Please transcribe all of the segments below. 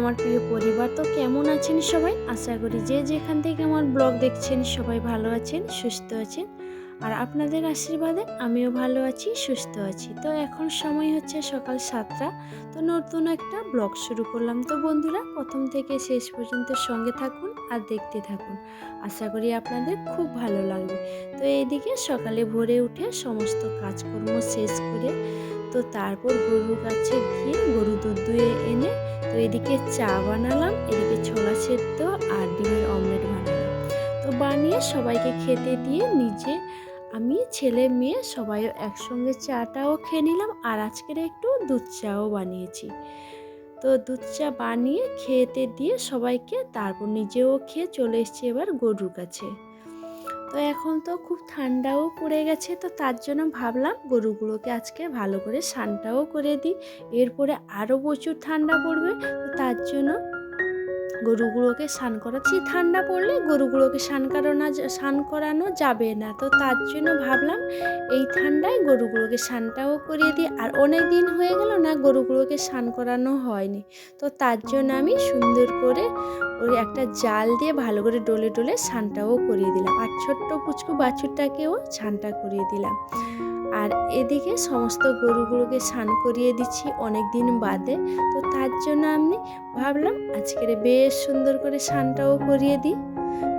আমার প্রিয় পরিবার, তো কেমন আছেন সবাই? আশা করি যে যেখান থেকে আমার ব্লগ দেখছেন সবাই ভালো আছেন, সুস্থ আছেন। আর আপনাদের আশীর্বাদে আমিও ভালো আছি, সুস্থ আছি। তো এখন সময় হচ্ছে সকাল সাতটা, তো নতুন একটা ব্লগ শুরু করলাম। তো বন্ধুরা, প্রথম থেকে শেষ পর্যন্ত সঙ্গে থাকুন আর দেখতে থাকুন। আশা করি আপনাদের খুব ভালো লাগবে। তো এইদিকে সকালে ভোরে উঠে সমস্ত কাজকর্ম শেষ করে তো তারপর গরুর কাছে গিয়ে গরু দুধ দুয়ে এনে তো এদিকে চা বানালাম, এদিকে ছোলা সেদ্ধ আর ডিমের অমলেট বানালাম। তো বানিয়ে সবাইকে খেতে দিয়ে নিজে আমি ছেলে মেয়ে সবাই একসঙ্গে চাটাও খেয়ে নিলাম আর আজকের একটু দুধ চাও বানিয়েছি। তো দুধ চা বানিয়ে খেতে দিয়ে সবাইকে তারপর নিজেও খেয়ে চলে এসছে এবার গরুর কাছে। তো এখন তো খুব ঠান্ডাও পড়ে গেছে, তো তার জন্য ভাবলাম গরুগুলোকে আজকে ভালো করে স্নানটাও করে দিই। এরপরে আরও প্রচুর ঠান্ডা পড়বে, তো তার জন্য গরুগুলোকে স্নান করাচ্ছি। ঠান্ডা পড়লে গরুগুলোকে স্নান করানো স্নান করানো যাবে না। তো তার জন্য ভাবলাম এই ঠান্ডায় গরুগুলোকে স্নানটাও করিয়ে দিই। আর অনেক দিন হয়ে গেল না গরুগুলোকে স্নান করানো হয়নি। তো তার জন্য আমি সুন্দর করে ওই একটা জাল দিয়ে ভালো করে ডলে ডলে স্নানটাও করিয়ে দিলাম। আর ছোট্ট পুচকু বাছুরটাকেও স্নানটা করিয়ে দিলাম। আর এদিকে সমস্ত গরুগুলোকে স্নান করিয়ে দিচ্ছি অনেক দিন বাদে। তো তার জন্য আমি ভাবলাম আজকের বেশ সুন্দর করে স্নানটাও করিয়ে দিই।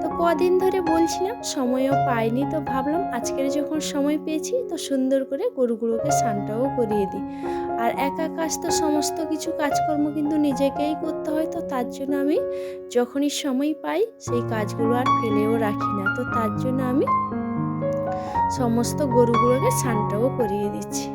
তো কদিন ধরে বলছিলাম, সময়ও পাইনি, তো ভাবলাম আজকের যখন সময় পেয়েছি, তো সুন্দর করে গরুগুলোকে স্নানটাও করিয়ে দিই। আর একা কাজ তো সমস্ত কিছু কাজকর্ম কিন্তু নিজেকেই করতে হয়, তো তার জন্য আমি যখনই সময় পাই, সেই কাজগুলো আর ফেলেও রাখি না। তো তার জন্য আমি সমস্ত গরুগুলোকে স্নানটাও করিয়ে দিচ্ছি।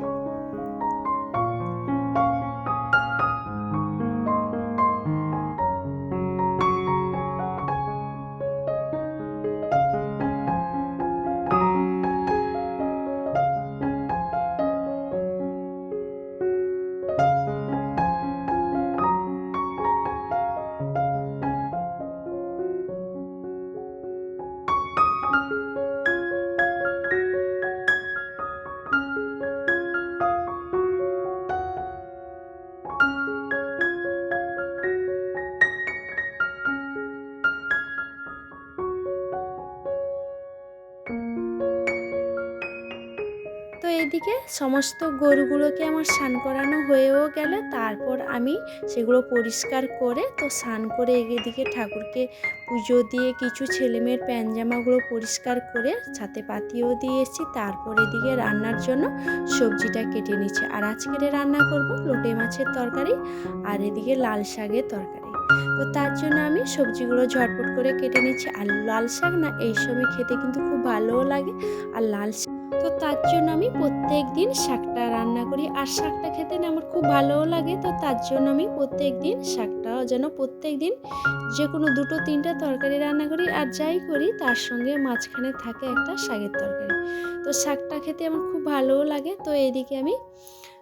এদিকে সমস্ত গরুগুলোকে আমার স্নান করানো হয়েও গেলে। তারপর আমি সেগুলো পরিষ্কার করে তো স্নান করে এদিকে ঠাকুরকে পুজো দিয়ে কিছু ছেলেমেয়ের প্যানজামাগুলো পরিষ্কার করে ছাতে পাতিও দিয়ে এসেছি তারপর এদিকে রান্নার জন্য সবজিটা কেটে নিচ্ছে। আর আজকের রান্না করব, লোটে মাছের তরকারি আর এদিকে লাল শাকের তরকারি। তো তার জন্য আমি সবজিগুলো ঝটপট করে কেটে নিচ্ছি। আর লাল শাক না, এই সময় খেতে কিন্তু খুব ভালোও লাগে। আর লাল শাক তো তার জন্য আমি প্রত্যেক দিন শাকটা রান্না করি। আর শাকটা খেতে না আমার খুব ভালোও লাগে, তো তার জন্য আমি প্রত্যেক দিন শাকটা যেন প্রত্যেক দিন যে কোনো দুটো, তিনটা তরকারি রান্না করি আর যাই করি তার সঙ্গে মাঝখানে থাকে একটা শাকের তরকারি। তো শাকটা খেতে আমার খুব ভালোও লাগে। তো এইদিকে আমি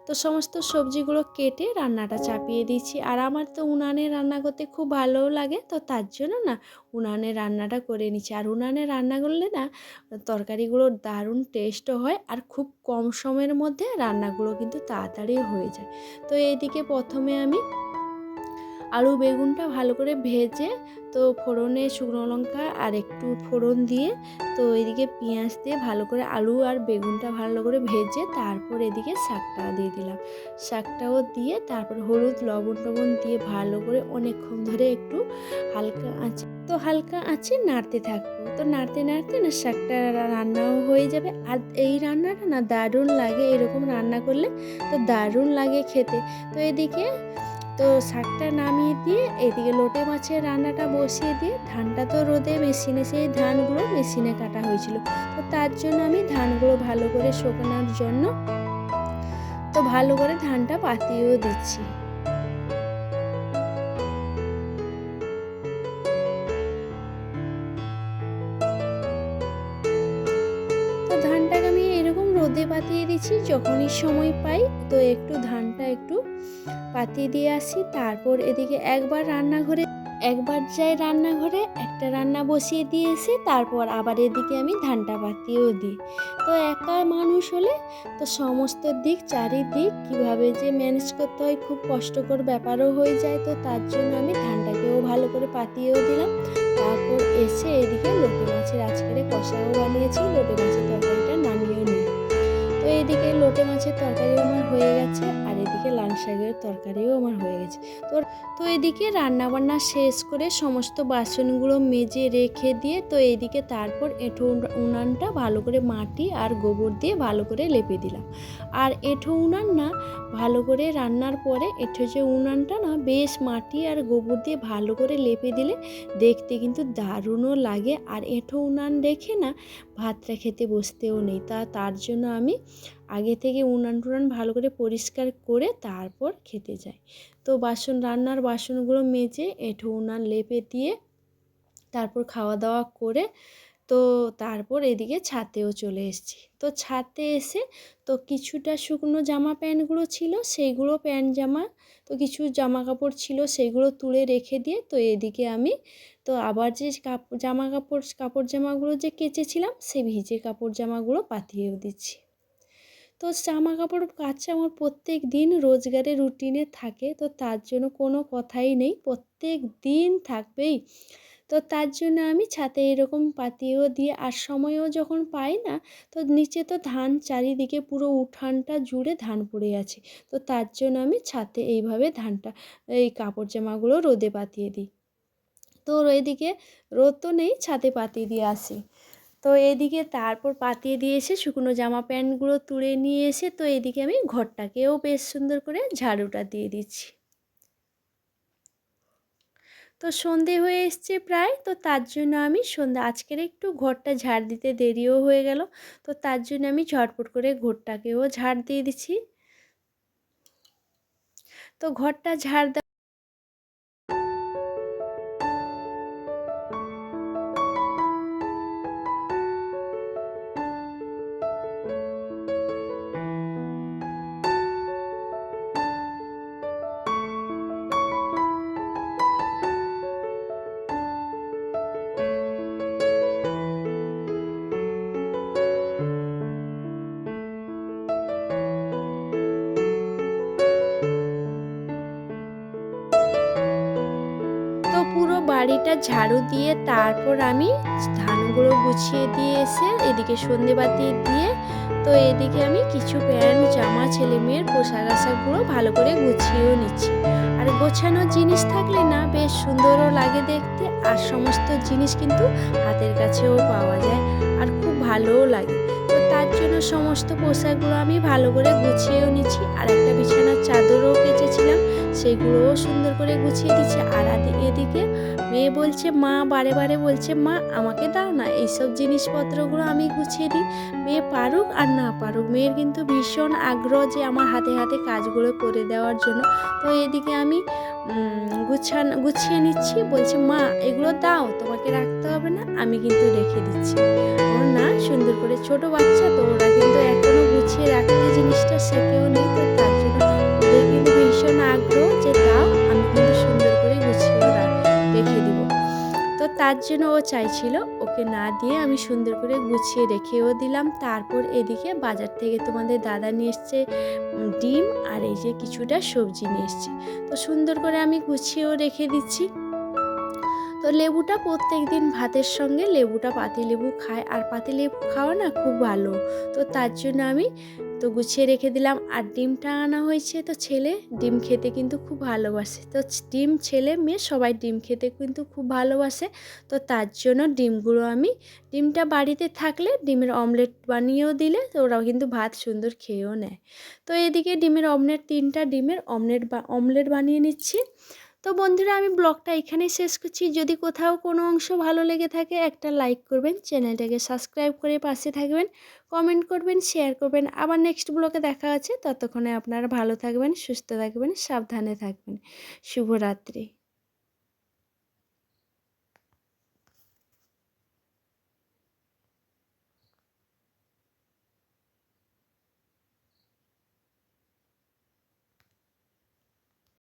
তো সমস্ত সবজিগুলো কেটে রান্নাটা চাপিয়ে দিচ্ছি আর আমার তো উনানে রান্না করতে খুব ভালোও লাগে, তো তার জন্য না উনানে রান্নাটা করে নিচ্ছি। আর উনানে রান্না করলে না তরকারিগুলোর দারুণ টেস্টও হয় আর খুব কম সময়ের মধ্যে রান্নাগুলো কিন্তু তাড়াতাড়ি হয়ে যায়। তো এইদিকে প্রথমে আমি আলু বেগুনটা ভালো করে ভেজে তো ফোড়নে শুকনো লঙ্কা আর একটু ফোড়ন দিয়ে তো এদিকে পেঁয়াজ দিয়ে ভালো করে আলু আর বেগুনটা ভালো করে ভেজে তারপর এদিকে শাকটা দিয়ে দিলাম। শাকটাও দিয়ে তারপর হলুদ, লবণ, টবণ দিয়ে ভালো করে অনেকক্ষণ ধরে একটু হালকা আঁচে, তো হালকা আঁচে নাড়তে থাকব। তো নাড়তে নাড়তে না শাকটা রান্নাও হয়ে যাবে। আর এই রান্নাটা না দারুণ লাগে। এরকম রান্না করলে তো দারুণ লাগে খেতে। তো এদিকে তো শাকটা নামিয়ে দিয়ে এদিকে লোটে মাছের রান্নাটা বসিয়ে দিয়ে ধানটা তো রোদে মেশিনে, সেই ধানগুলো মেশিনে কাটা হয়েছিল। তো তার জন্য আমি ধানগুলো ভালো করে শুকানোর জন্য তো ভালো করে ধানটা পাতিয়েও দিচ্ছি। রোদে পাতিয়ে দিচ্ছি, যখনই সময় পাই, তো একটু ধানটা একটু পাতিয়ে দিয়ে আসি, তারপর এদিকে একবার রান্নাঘরে, একবার যাই রান্নাঘরে, একটা রান্না বসিয়ে দিয়েছি তারপর আবার এদিকে আমি ধানটা পাতিয়েও দিই। তো একা মানুষ হলে তো সমস্ত দিক চারিদিক কীভাবে যে ম্যানেজ করতে হয়, খুব কষ্টকর ব্যাপারও হয়ে যায়। তো তার জন্য আমি ধানটাকেও ভালো করে পাতিয়েও দিলাম। তারপর এসে এদিকে লোটে মাছের আজকের কষাও বানিয়েছি, লোটে মাছের তরকারিটা নামিয়েও নিই তো এদিকে লোটে মাছের তরকারি আমার হয়ে গেছে, আর এদিকে লাল শাকের তরকারিও আমার হয়ে গেছে। তো তো এদিকে রান্নাবান্না শেষ করে সমস্ত বাসনগুলো মেজে রেখে দিয়ে তো এদিকে তারপর এঁঠো উনানটা ভালো করে মাটি আর গোবর দিয়ে ভালো করে লেপে দিলাম। আর এঁঠো উনান না, ভালো করে রান্নার পরে এঁঠো যে উনানটা না, বেশ মাটি আর গোবর দিয়ে ভালো করে লেপে দিলে দেখতে কিন্তু দারুণও লাগে। আর এঁঠো উনান রেখে না ভাতটা খেতে বসতেও নেই। তা, তার জন্য আমি আগে থেকে উনান টুনান ভালো করে পরিষ্কার করে তারপর খেতে যাই তো বাসন, রান্নার বাসনগুলো মেজে এঁঠো উনান লেপে দিয়ে তারপর খাওয়া দাওয়া করে তো তারপর এদিকে ছাতেও চলে এসেছি। তো ছাতে এসে তো কিছুটা শুকনো জামা প্যান্টগুলো ছিল সেইগুলো প্যান্ট জামা, তো কিছু জামা কাপড় ছিল সেগুলো তুলে রেখে দিয়ে তো এদিকে আমি তো আবার যে কাপ, জামা কাপড় কাপড় জামাগুলো যে কেচেছিলাম সেই ভিজে কাপড় জামাগুলো পাতিয়েও দিচ্ছি। তো জামা কাপড় কাচা আমার প্রত্যেক দিন রোজগারের রুটিনে থাকে, তো তার জন্য কোনো কথাই নেই। প্রত্যেক দিন থাকবেই। তো তার জন্য আমি ছাতে এরকম পাতিয়েও দিয়ে, আর সময়ও যখন পাই না, তো নিচে তো ধান চারিদিকে পুরো উঠানটা জুড়ে ধান পড়ে আছে। তো তার জন্য আমি ছাতে এইভাবে ধানটা, এই কাপড় জামাগুলো রোদে পাতিয়ে দিই। তো এদিকে রোদ তো নেই, ছাতে পাতিয়ে দিয়ে আসি। তো এদিকে তারপর পাতিয়ে দিয়ে এসে শুকনো জামা প্যান্টগুলো তুলে নিয়ে এসে তো এদিকে আমি ঘরটাকেও বেশ সুন্দর করে ঝাড়ুটা দিয়ে দিচ্ছি। তো সন্ধে হয়ে এসছে প্রায়, তো তার জন্য আমি সন্ধ্যা, আজকের একটু ঘরটা ঝাড় দিতে দেরিও হয়ে গেল, তো তার জন্য আমি ঝটপট করে ঘরটাকেও ঝাড় দিয়ে দিচ্ছি। তো ঘরটা ঝাড় বাড়িটা ঝাড়ু দিয়ে তারপর আমি ধানগুলো গুছিয়ে দিয়ে এসে এদিকে সন্ধেবাতি দিয়ে, তো এদিকে আমি কিছু প্যান্ট, জামা ছেলে মেয়ের পোশাক আশাকগুলো ভালো করে গুছিয়েও নিচ্ছি। আর গোছানো জিনিস থাকলে না বেশ সুন্দরও লাগে দেখতে, আর সমস্ত জিনিস কিন্তু হাতের কাছেও পাওয়া যায়, আর খুব ভালোও লাগে। তো তার জন্য সমস্ত পোশাকগুলো আমি ভালো করে গুছিয়েও নিচ্ছি, আর একটা বিছানার চাদরও কেচেছিলাম সেগুলোও সুন্দর করে গুছিয়ে দিচ্ছি। আর এদিকে মেয়ে বলছে, মা বারে বারে বলছে, মা আমাকে দাও না, এইসব জিনিসপত্রগুলো আমি গুছিয়ে দিই। মেয়ে পারুক আর না পারুক, মেয়ের কিন্তু ভীষণ আগ্রহ যে আমার হাতে হাতে কাজগুলো করে দেওয়ার জন্য। তো এদিকে আমি গুছান, গুছিয়ে নিচ্ছি। বলছে, মা, এগুলো দাও, তোমাকে রাখতে হবে না, আমি কিন্তু রেখে দিচ্ছি। ওর না, সুন্দর করে ছোট বাচ্চা, তো ওরা কিন্তু এখনও গুছিয়ে রাখতে জিনিসটা শেখেও তার জন্য ও চাইছিল। ওকে না দিয়ে আমি সুন্দর করে গুছিয়ে রেখেও দিলাম। তারপর এদিকে বাজার থেকে তোমাদের দাদা নিয়ে এসছে ডিম আর এই যে কিছুটা সবজি নিয়ে এসছে। তো সুন্দর করে আমি গুছিয়েও রেখে দিচ্ছি। তো লেবুটা প্রত্যেক দিন ভাতের সঙ্গে লেবুটা পাতি লেবু খায়। আর পাতি লেবু খাওয়া না খুব ভালো। তো তার জন্য আমি তো গুছিয়ে রেখে দিলাম। আর ডিমটা আনা হয়েছে তো ছেলে ডিম খেতে কিন্তু খুব ভালোবাসে। তো ডিম ছেলে মেয়ে সবাই ডিম খেতে কিন্তু খুব ভালোবাসে। তো তার জন্য ডিমগুলো আমি, ডিমটা বাড়িতে থাকলে ডিমের অমলেট বানিয়েও দিলে তো ওরাও কিন্তু ভাত সুন্দর খেয়েও নেয়। তো এদিকে ডিমের অমলেট, তিনটা ডিমের অমলেট বা, অমলেট বানিয়ে নিচ্ছি। তো বন্ধুরা, আমি ব্লগটা এখানে শেষ করছি। যদি কোথাও কোনো অংশ ভালো লেগে থাকে, একটা লাইক করবেন, চ্যানেলটাকে সাবস্ক্রাইব করে পাশে থাকবেন, কমেন্ট করবেন, শেয়ার করবেন। আবার নেক্সট ব্লগে দেখা আছে ততক্ষণে আপনারা ভালো থাকবেন, সুস্থ থাকবেন, সাবধানে থাকবেন। শুভরাত্রি।